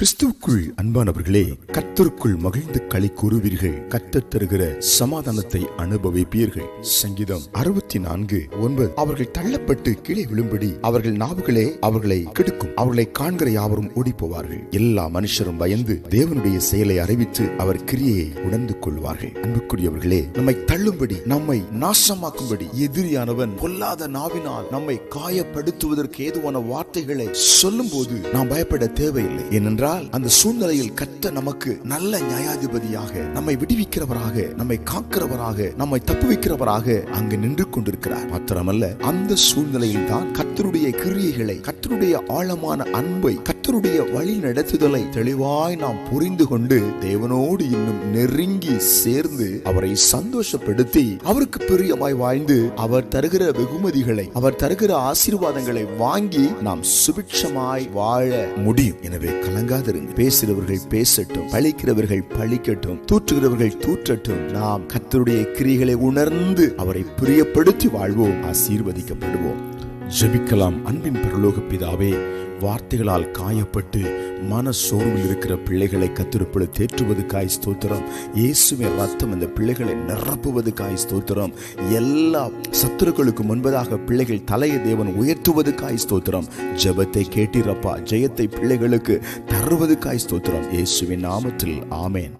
கிறிஸ்துவுக்குள் அன்பானவர்களே கத்தருக்குள் மகிழ்ந்து களி கூறுவீர்கள். கர்த்தர் தருகிற சமாதானத்தை அனுபவிப்பீர்கள். சங்கீதம் அறுபத்தி நான்கு ஒன்பது. அவர்கள் தள்ளப்பட்டு கீழே விழும்படி அவர்கள் நாவுகளே அவர்களை கெடுக்கும். அவர்களை காண்கிற யாவரும் ஓடி போவார்கள் எல்லா மனுஷரும் பயந்து தேவனுடைய செயலை அறிவித்து அவர் கிரியையை உணர்ந்து கொள்வார்கள். அன்புக்குரியவர்களே நம்மை தள்ளும்படி நம்மை நாசமாக்கும்படி எதிரியானவன் பொல்லாத நாவினால் நம்மை காயப்படுத்துவதற்கு ஏதுவான வார்த்தைகளை சொல்லும் போது நாம் பயப்பட தேவையில்லை. ஏனென்றால் அந்த சூழ்நிலையில் கத்த நமக்கு நல்ல நியாயாதிபதியாக நம்மை விடுவிக்கிறவராக நம்மை காக்கிறவராக நம்மை தப்புவிக்கிறவராக அங்கு நின்று கொண்டிருக்கிறார். மாத்திரமல்ல அந்த சூழ்நிலையில் தான் கத்தருடைய கிரியைகளை கத்தருடைய ஆழமான அன்பை கத்தருடைய வழி நடத்துதலை தெளிவாய் நாம் புரிந்து கொண்டு தேவனோடு இன்னும் நெருங்கி சேர்ந்து அவரை சந்தோஷப்படுத்தி அவருக்கு பிரியமாய் வாழ்ந்து அவர் தருகிற வெகுமதிகளை அவர் தருகிற ஆசீர்வாதங்களை வாங்கி நாம் சுபிட்சமாய் வாழ முடியும். எனவே கலங்காதிருங்க பேசுகிறவர்கள் பேசட்டும் பழிக்கிறவர்கள் பழிக்கட்டும் தூற்றுகிறவர்கள் தூற்றட்டும். நாம் கத்தருடைய கிரிகளை உணர்ந்து அவரை பிரியப்படுத்தி வாழ்வோம் ஆசீர்வதிக்கப்படுவோம். ஜெபிக்கலாம் அன்பின் பரலோக பிதாவே வார்த்தைகளால் காயப்பட்டு மன சோர்வில் இருக்கிற பிள்ளைகளை கத்திருப்பது தேற்றுவதுக்காய் ஸ்தோத்திரம். இயேசுவின் ரத்தம் இந்த பிள்ளைகளை நிரப்புவதுக்காய் ஸ்தோத்திரம். எல்லா சத்துருக்களுக்கு முன்பதாக பிள்ளைகள் தலையை தேவன் உயர்த்துவதுக்காய் ஸ்தோத்திரம். ஜெபத்தை கேட்டிரப்பா ஜெயத்தை பிள்ளைகளுக்கு தருவதுக்காய் ஸ்தோத்திரம். இயேசுவின் நாமத்தில் ஆமேன்.